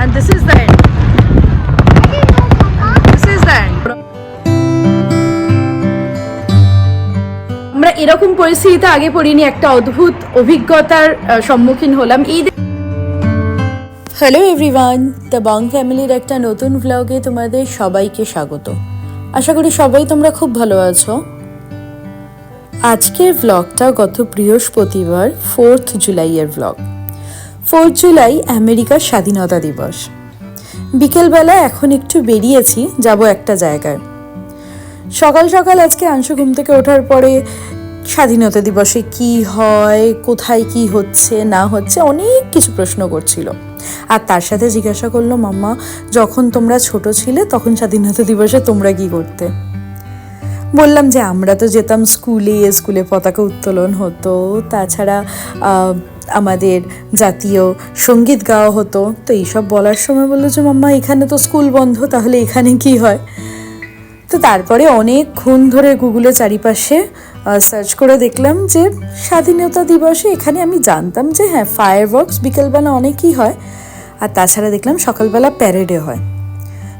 and this is the end. This is the end. আমরা এরকম পরিস্থিতিতে আগে পড়িনি একটা অদ্ভুত অভিজ্ঞতার সম্মুখীন হলাম এই হ্যালো এভরিওয়ান দ্য বং ফ্যামিলির একটা নতুন ভ্লগে তোমাদের সবাইকে স্বাগত আশা করি সবাই তোমরা খুব ভালো আছো আজকের ভ্লগটা গত বৃহস্পতিবার ফোর্থ জুলাইয়ের ভ্লগ ফোর্থ জুলাই আমেরিকার স্বাধীনতা দিবস। বিকেলবেলা এখন একটু বেরিয়েছি, যাব একটা জায়গায়। সকাল সকাল আজকে আংশু ঘুম থেকে ওঠার পরে স্বাধীনতা দিবসে কি হয়, কোথায় কি হচ্ছে, না হচ্ছে অনেক কিছু প্রশ্ন করছিল। আর তার সাথে জিজ্ঞাসা করল, মাম্মা, যখন তোমরা ছোট ছিলে, তখন স্বাধীনতা দিবসে তোমরা কি করতে? বললাম যে, আমরা তো যেতাম স্কুলে স্কুলে পতাকা উত্তোলন হতো। তাছাড়া আমাদের জাতীয় সংগীত গাওয়া হতো। তো এইসব বলার সময় বলল যে, মাম্মা, এখানে তো স্কুল বন্ধ, তাহলে এখানে কি হয়? তো তারপরে অনেকক্ষণ ধরে গুগলে চারিপাশে সার্চ করে দেখলাম যে, স্বাধীনতা দিবসে এখানে আমি জানতাম যে হ্যাঁ ফায়ার ওয়ার্কস বিকেলবেলা অনেকই হয়। আর তাছাড়া দেখলাম সকালবেলা প্যারেডে হয়।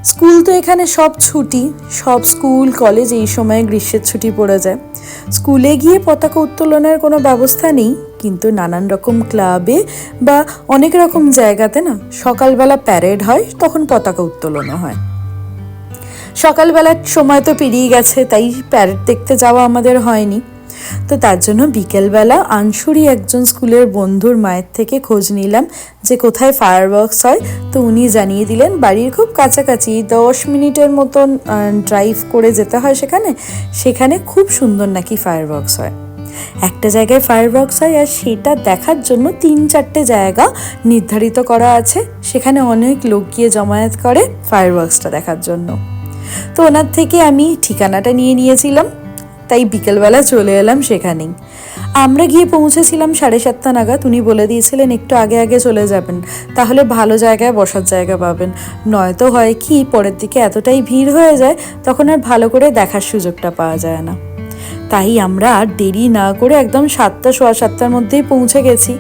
স্কুল তো এখানে সব ছুটি, সব স্কুল কলেজ এই সময় গ্রীষ্মের ছুটি পড়ে যায়। স্কুলে গিয়ে পতাকা উত্তোলনের কোনো ব্যবস্থা নেই। কিন্তু নানান রকম ক্লাবে বা অনেক রকম জায়গাতে না সকালবেলা প্যারেড হয়, তখন পতাকা উত্তোলনও হয়। সকালবেলার সময় তো পেরিয়ে গেছে, তাই প্যারেড দেখতে যাওয়া আমাদের হয়নি। তো তার জন্য বিকেলবেলা আনসুরি একজন স্কুলের বন্ধুর মায়ের থেকে খোঁজ নিলাম যে কোথায় ফায়ার ওয়ার্কস হয়। তো উনি জানিয়ে দিলেন, বাড়ির খুব কাছাকাছি, দশ মিনিটের মতন ড্রাইভ করে যেতে হয় সেখানে। সেখানে খুব সুন্দর নাকি ফায়ার ওয়ার্কস হয়। একটা জায়গায় ফায়ার ওয়ার্কস হয় আর সেটা দেখার জন্য তিন চারটে জায়গা নির্ধারিত করা আছে। সেখানে অনেক লোক গিয়ে জমায়েত করে ফায়ার ওয়ার্কসটা দেখার জন্য। তো ওনার থেকে আমি ঠিকানাটা নিয়ে নিয়েছিলাম, তাই বিকেলবেলা চলে এলাম সেখানেই। আমরা গিয়ে পৌঁছেছিলাম সাড়ে সাতটা নাগাদ। উনি বলে দিয়েছিলেন, একটু আগে আগে চলে যাবেন, তাহলে ভালো জায়গায় বসার জায়গা পাবেন। নয়তো হয় কি, পরের দিকে এতটাই ভিড় হয়ে যায়, তখন আর ভালো করে দেখার সুযোগটা পাওয়া যায় না। তাই আমরা আর দেরি না করে একদম সাতটা, সোয়া সাতটার মধ্যেই পৌঁছে গেছি।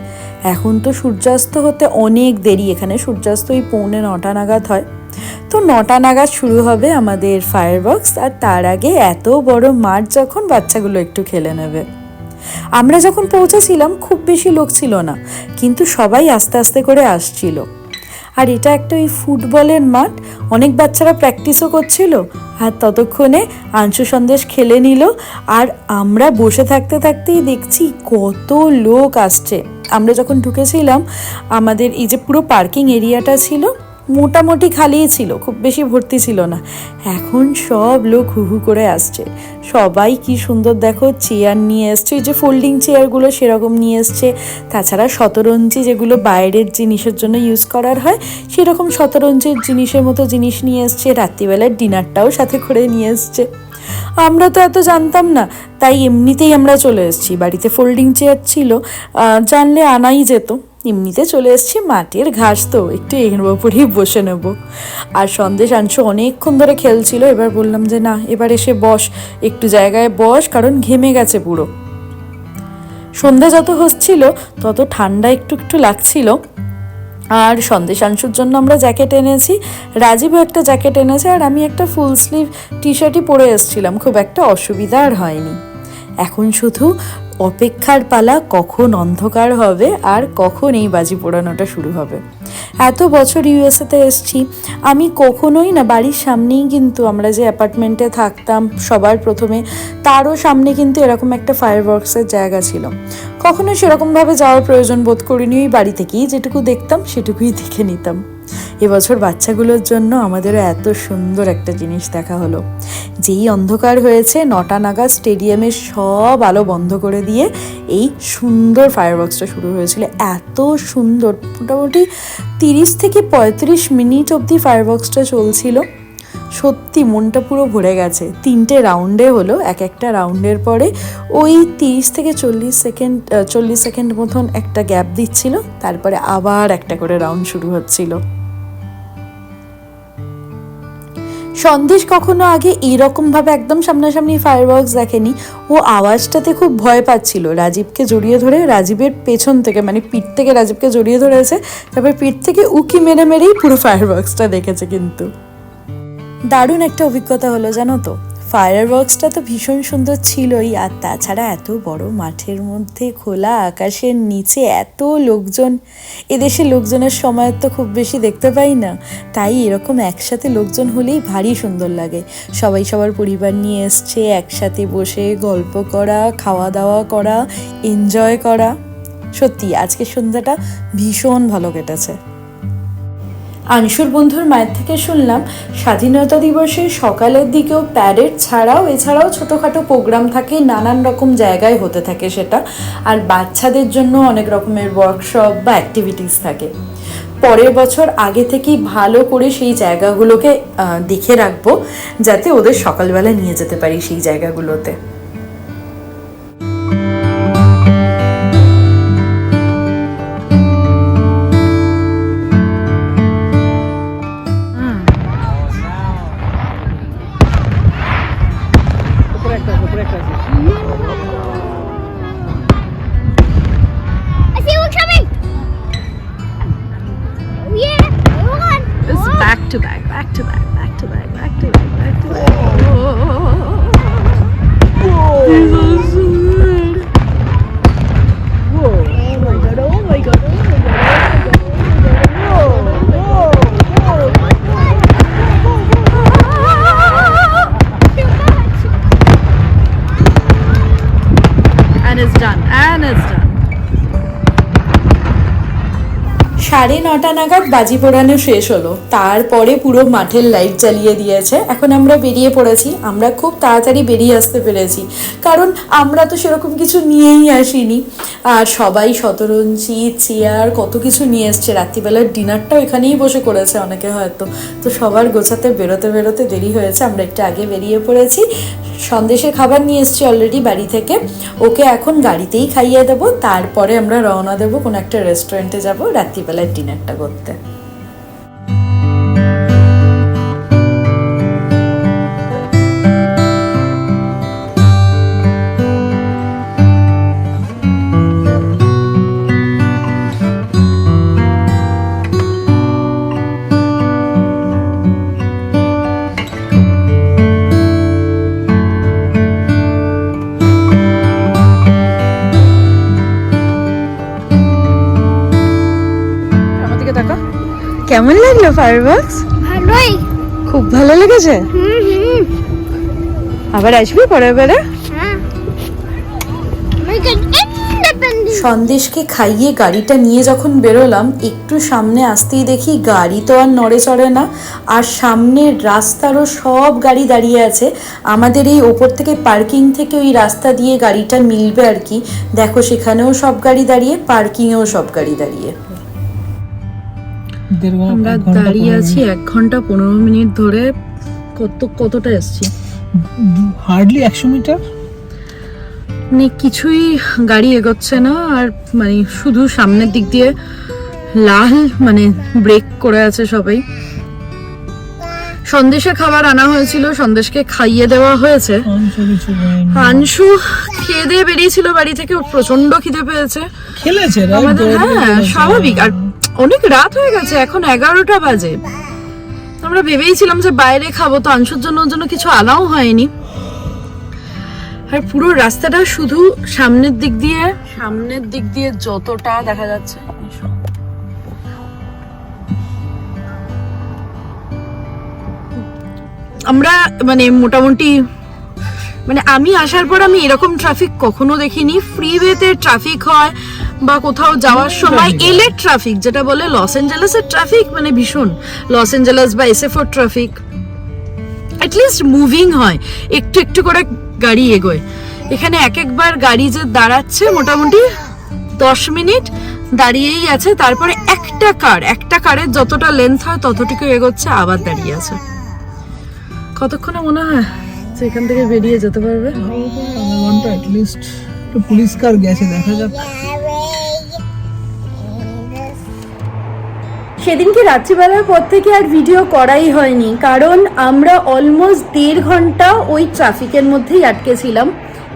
এখন তো সূর্যাস্ত হতে অনেক দেরি, এখানে সূর্যাস্ত ওই পৌনে নটা নাগাদ হয়। তো নটা নাগাদ শুরু হবে আমাদের ফায়ারবক্স আর তার আগে এত বড় মাঠ যখন বাচ্চাগুলো একটু খেলে নেবে। আমরা যখন পৌঁছেছিলাম, খুব বেশি লোক ছিল না, কিন্তু সবাই আস্তে আস্তে করে আসছিল। আর এটা একটা ওই ফুটবলের মাঠ। অনেক বাচ্চারা প্র্যাকটিসও করছিল আর ততক্ষণে আংশু সন্দেশ খেলে নিল। আর আমরা বসে থাকতে থাকতেই দেখছি কত লোক আসছে। আমরা যখন ঢুকেছিলাম, আমাদের এই যে পুরো পার্কিং এরিয়াটা ছিল মোটামুটি খালিই ছিল, খুব বেশি ভর্তি ছিল না। এখন সব লোক হু হু করে আসছে। সবাই কি সুন্দর দেখো, চেয়ার নিয়ে এসছে যে ফোল্ডিং চেয়ারগুলো সেরকম নিয়ে এসছে। তাছাড়া শতরঞ্জি যেগুলো বাইরের জিনিসের জন্য ইউজ করার হয়, সেরকম শতরঞ্জির জিনিসের মতো জিনিস নিয়ে এসছে। রাত্রিবেলার ডিনারটাও সাথে করে নিয়ে এসছে। আমরা তো এত জানতাম না, তাই এমনিতেই আমরা চলে এসেছি। বাড়িতে ফোল্ডিং চেয়ার ছিল জানলে আনাই যেত। এমনিতে চলে এসেছি মাটির ঘাস তো, একটু এর ওপরেই বসে নেব। আর সন্দেশ আনছো অনেকক্ষণ ধরে খেলছিল, এবার বললাম যে না, এবার এসে বস, একটু জায়গায় বস, কারণ ঘেমে গেছে পুরো। সন্ধ্যা যত হচ্ছিল, তত ঠান্ডা একটু একটু লাগছিল। আর সন্দেশাংশুর জন্য আমরা জ্যাকেট এনেছি, রাজীবও একটা জ্যাকেট এনেছে, আর আমি একটা ফুল স্লিভ টি শার্টই পরে এসেছিলাম, খুব একটা অসুবিধা আর হয়নি। এখন শুধু অপেক্ষার পালা কখন অন্ধকার হবে আর কখন এই বাজি পোড়ানোটা শুরু হবে? এত বছর ইউএসএতে এসছি, আমি কখনোই না, বাড়ির সামনেই কিন্তু আমরা যে অ্যাপার্টমেন্টে থাকতাম, সবার প্রথমে, তারও সামনে কিন্তু এরকম একটা ফায়ার ওয়ার্কসের জায়গা ছিল। কখনো সেরকমভাবে যাওয়ার প্রয়োজন বোধ করিনি, ওই বাড়ি থেকেই যেটুকু দেখতাম, সেটুকুই দেখে নিতাম। এবছর বাচ্চাগুলোর জন্য আমাদেরও এত সুন্দর একটা জিনিস দেখা হলো। যেই অন্ধকার হয়েছে, নটা নাগাদ স্টেডিয়ামের সব আলো বন্ধ করে দিয়ে এই সুন্দর ফায়ারওয়ার্কসটা শুরু হয়েছিল। এত সুন্দর, মোটামুটি তিরিশ থেকে পঁয়ত্রিশ মিনিট অবধি ফায়ারওয়ার্কসটা চলছিল। সত্যি মনটা পুরো ভরে গেছে। তিনটে রাউন্ডে হলো, এক একটা রাউন্ডের পরে ওই তিরিশ থেকে চল্লিশ সেকেন্ড চল্লিশ সেকেন্ড মতন একটা গ্যাপ দিচ্ছিল। তারপরে আবার একটা করে রাউন্ড শুরু হচ্ছিল। সন্দেশ কখনো আগে এরকম ভাবে একদম সামনাসামনি ফায়ার ফায়ারওয়ার্কস দেখেনি। ও আওয়াজটাতে খুব ভয় পাচ্ছিল। রাজীবকে জড়িয়ে ধরে, রাজীবের পেছন থেকে মানে পিঠ থেকে রাজীবকে জড়িয়ে ধরেছে। তারপর পিঠ থেকে উকি মেরে মেরেই পুরো ফায়ার ফায়ারওয়ার্কসটা দেখেছে কিন্তু। দারুণ একটা অভিজ্ঞতা হলো জানো তো। ফায়ারওয়ার্কসটা তো ভীষণ সুন্দর ছিলই, আর তাছাড়া এত বড় মাঠের মধ্যে খোলা আকাশের নিচে এত লোকজন, এদেশে লোকজনের সময় তো খুব বেশি দেখতে পাই না, তাই এরকম একসাথে লোকজন হলেই ভারী সুন্দর লাগে। সবাই সবার পরিবার নিয়ে এসছে, একসাথে বসে গল্প করা খাওয়া দাওয়া করা এনজয় করা। সত্যি আজকে সন্ধ্যাটা ভীষণ ভালো কেটেছে। আংশুর বন্ধুর মায়ের থেকে শুনলাম, স্বাধীনতা দিবসের সকালের দিকেও প্যারেড ছাড়াও, এছাড়াও ছোটোখাটো প্রোগ্রাম থাকে, নানান রকম জায়গায় হতে থাকে সেটা। আর বাচ্চাদের জন্য অনেক রকমের ওয়ার্কশপ বা অ্যাক্টিভিটিস থাকে। পরের বছর আগে থেকেই ভালো করে সেই জায়গাগুলোকে দেখে রাখব, যাতে ওদের সকালবেলা নিয়ে যেতে পারি সেই জায়গাগুলোতে। সাড়ে নটা নাগাদ বাজি পোড়ানো শেষ হলো। তারপরে পুরো মাঠের লাইট জ্বালিয়ে দিয়েছে। এখন আমরা বেরিয়ে পড়েছি। আমরা খুব তাড়াতাড়ি বেরিয়ে আসতে পেরেছি। কারণ আমরা তো সেরকম কিছু নিয়েই আসিনি। আর সবাই শতরঞ্জি চেয়ার, কত কিছু নিয়ে এসছে। রাত্রিবেলার ডিনারটাও এখানেই বসে করেছে অনেকে হয়তো। তো সবার গোছাতে, বেরোতে বেরোতে দেরি হয়েছে। আমরা একটু আগে বেরিয়ে পড়েছি। সন্দেশের খাবার নিয়ে এসেছি অলরেডি বাড়ি থেকে। ওকে এখন গাড়িতেই খাইয়ে দেবো। তারপরে আমরা রওনা দেবো কোনো একটা রেস্টুরেন্টে যাব। রাত্রিবেলার ডিনারটা করতে। কেমন লাগল ফায়ারওয়ার্কস ভালোই। খুব ভালো লেগেছে? আবার আসবি পরের বারে? হ্যাঁ. সন্দেশকে খাইয়ে গাড়িটা নিয়ে যখন বেরোলাম একটু সামনে আসতেই দেখি গাড়ি তো আর নড়ে চড়ে না আর সামনের রাস্তারও সব গাড়ি দাঁড়িয়ে আছে। আমাদের এই ওপর থেকে পার্কিং থেকে ওই রাস্তা দিয়ে গাড়িটা মিলবে আর কি। দেখো সেখানেও সব গাড়ি দাঁড়িয়ে পার্কিংয়েও সব গাড়ি দাঁড়িয়ে। আমরা দাঁড়িয়ে আছি এক ঘণ্টা পনেরো মিনিট ধরে। কত কতটা এসছি হার্ডলি একশো মিটার? মানে কিছুই গাড়ি এগোচ্ছে না আর মানে শুধু সামনের দিক দিয়ে লাল মানে ব্রেক করে আছে সবাই। সন্দেশের খাবার আনা হয়েছিল সন্দেশকে খাইয়ে দেওয়া হয়েছে। আংশু খেয়ে দিয়ে বেরিয়েছিল বাড়ি থেকে প্রচণ্ড খিদে পেয়েছে। খেলেছে? আমাদের হ্যাঁ। স্বাভাবিক। আর অনেক রাত হয়ে গেছে এখন এগারোটা বাজে। আমরা ভেবেইছিলাম যে বাইরে খাব তো আংশুর জন্য জন্য কিছু আনাও হয়নি। আর পুরো রাস্তাটা শুধু সামনের দিক দিয়ে? সামনের দিক দিয়ে যতটা দেখা যাচ্ছে। আমরা মানে মোটামুটি মানে আমি আসার পর আমি এরকম ট্রাফিক কখনো দেখিনি। ফ্রিওয়েতে ট্রাফিক হয় বা কোথাও যাওয়ার সময় এলে ট্রাফিক, যেটা বলে লস অ্যাঞ্জেলেসের ট্রাফিক মানে ভীষণ। লস অ্যাঞ্জেলেস বা এসএফোর ট্রাফিক। অ্যাটলিস্ট মুভিং হয়, একটু একটু করে গাড়ি এগোয়। এখানে এক একবার গাড়ি যে দাঁড়াচ্ছে মোটামুটি দশ মিনিট দাঁড়িয়েই আছে, তারপরে একটা কার, একটা কারের যতটা লেন্থ হয় ততটুকু এগোচ্ছে, আবার দাঁড়িয়ে আছে। কতক্ষণে মনে হয় যে এখান থেকে বেরিয়ে যেতে পারবে? পুলিশ কার গেছে, দেখা যাক। সেদিনকে রাত্রিবেলার পর থেকে আর ভিডিও করাই হয়নি, কারণ আমরা অলমোস্ট দেড় ঘণ্টা ওই ট্রাফিকের মধ্যেই আটকে ছিলাম।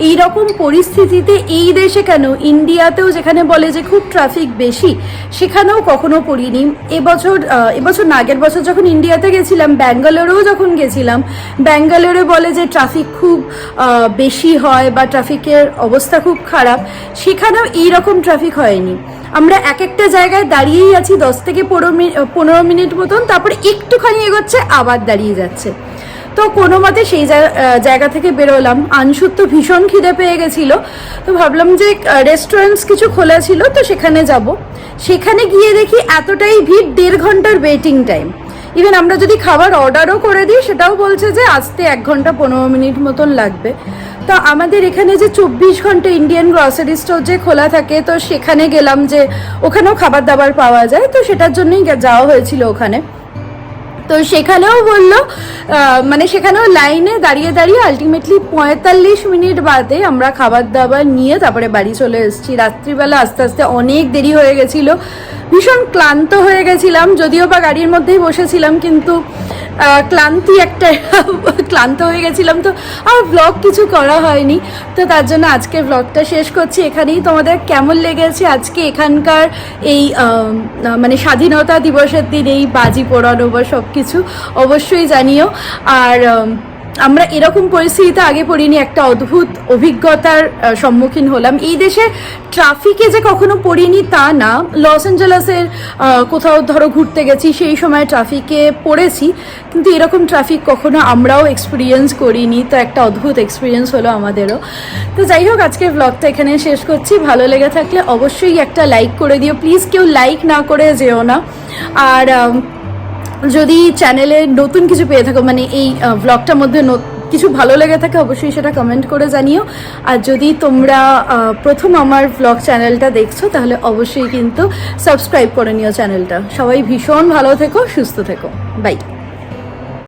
এই রকম পরিস্থিতিতে এই দেশে কেন? ইন্ডিয়াতেও যেখানে বলে যে খুব ট্রাফিক বেশি, সেখানেও কখনো পড়িনি। এবছর এবছর না, আগের বছর যখন ইন্ডিয়াতে গেছিলাম ব্যাঙ্গালোরেও যখন গেছিলাম ব্যাঙ্গালোরে বলে যে ট্রাফিক খুব বেশি হয় বা ট্রাফিকের অবস্থা খুব খারাপ, সেখানেও এই রকম ট্রাফিক হয়নি। আমরা এক একটা জায়গায় দাঁড়িয়েই আছি, দশ থেকে পনেরো মিনিট মতন, তারপরে একটুখানি এগোচ্ছে, আবার দাঁড়িয়ে যাচ্ছে। তো কোনো মতে সেই জায়গা- জায়গা থেকে বেরোলাম। আনসুর তো ভীষণ খিদে পেয়ে গেছিল। তো ভাবলাম যে রেস্টুরেন্টস কিছু খোলা ছিল, তো সেখানে যাব। সেখানে গিয়ে দেখি এতটাই ভিড়, দেড় ঘণ্টার ওয়েটিং টাইম ইভেন আমরা যদি খাবার অর্ডারও করে দিই, সেটাও বলছে যে, আসতে এক ঘণ্টা পনেরো মিনিট মতন লাগবে। তো আমাদের এখানে যে চব্বিশ ঘণ্টা ইন্ডিয়ান গ্রসারি স্টোর যে খোলা থাকে, তো সেখানে গেলাম যে ওখানেও খাবার দাবার পাওয়া যায়, তো সেটার জন্যই যাওয়া হয়েছিল ওখানে। তো সেখানেও বলল মানে সেখানেও লাইনে দাঁড়িয়ে দাঁড়িয়ে আলটিমেটলি পঁয়তাল্লিশ মিনিট বাদে আমরা খাবার দাবার নিয়ে তারপরে বাড়ি চলে এসেছি। রাত্রিবেলা আস্তে আস্তে অনেক দেরি হয়ে গেছিল। ভীষণ ক্লান্ত হয়ে গেছিলাম, যদিও বা গাড়ির মধ্যেই বসেছিলাম, কিন্তু ক্লান্তি একটা, ক্লান্ত হয়ে গেছিলাম তো। আর ব্লগ কিছু করা হয়নি। তো তার জন্য আজকে ব্লগটা শেষ করছি এখানেই। তোমাদের কেমন লেগেছে আজকে এখানকার এই মানে স্বাধীনতা দিবসের দিন, এই বাজি পোড়ানো বা সব কিছু অবশ্যই জানিও। আর আমরা এরকম পরিস্থিতিতে আগে পড়িনি, একটা অদ্ভুত অভিজ্ঞতার সম্মুখীন হলাম। এই দেশে ট্রাফিকে যে কখনো পড়িনি তা না। লস অ্যাঞ্জেলাসের কোথাও ধরো ঘুরতে গেছি, সেই সময় ট্রাফিকে পড়েছি। কিন্তু এরকম ট্রাফিক কখনো আমরাও এক্সপিরিয়েন্স করিনি। তো একটা অদ্ভুত এক্সপিরিয়েন্স হলো আমাদেরও। তো যাই হোক আজকে ব্লগটা এখানে শেষ করছি। ভালো লেগে থাকলে অবশ্যই একটা লাইক করে দিও। প্লিজ কেউ লাইক না করে যেও না। আর যদি চ্যানেলে নতুন কিছু পেয়ে থাকো মানে এই ব্লগটার মধ্যে কিছু ভালো লেগে থাকে, অবশ্যই সেটা কমেন্ট করে জানিও। আর যদি তোমরা প্রথম আমার ব্লগ চ্যানেলটা দেখছ, তাহলে অবশ্যই কিন্তু সাবস্ক্রাইব করে নিও চ্যানেলটা সবাই ভীষণ ভালো থেকো, সুস্থ থেকো। বাই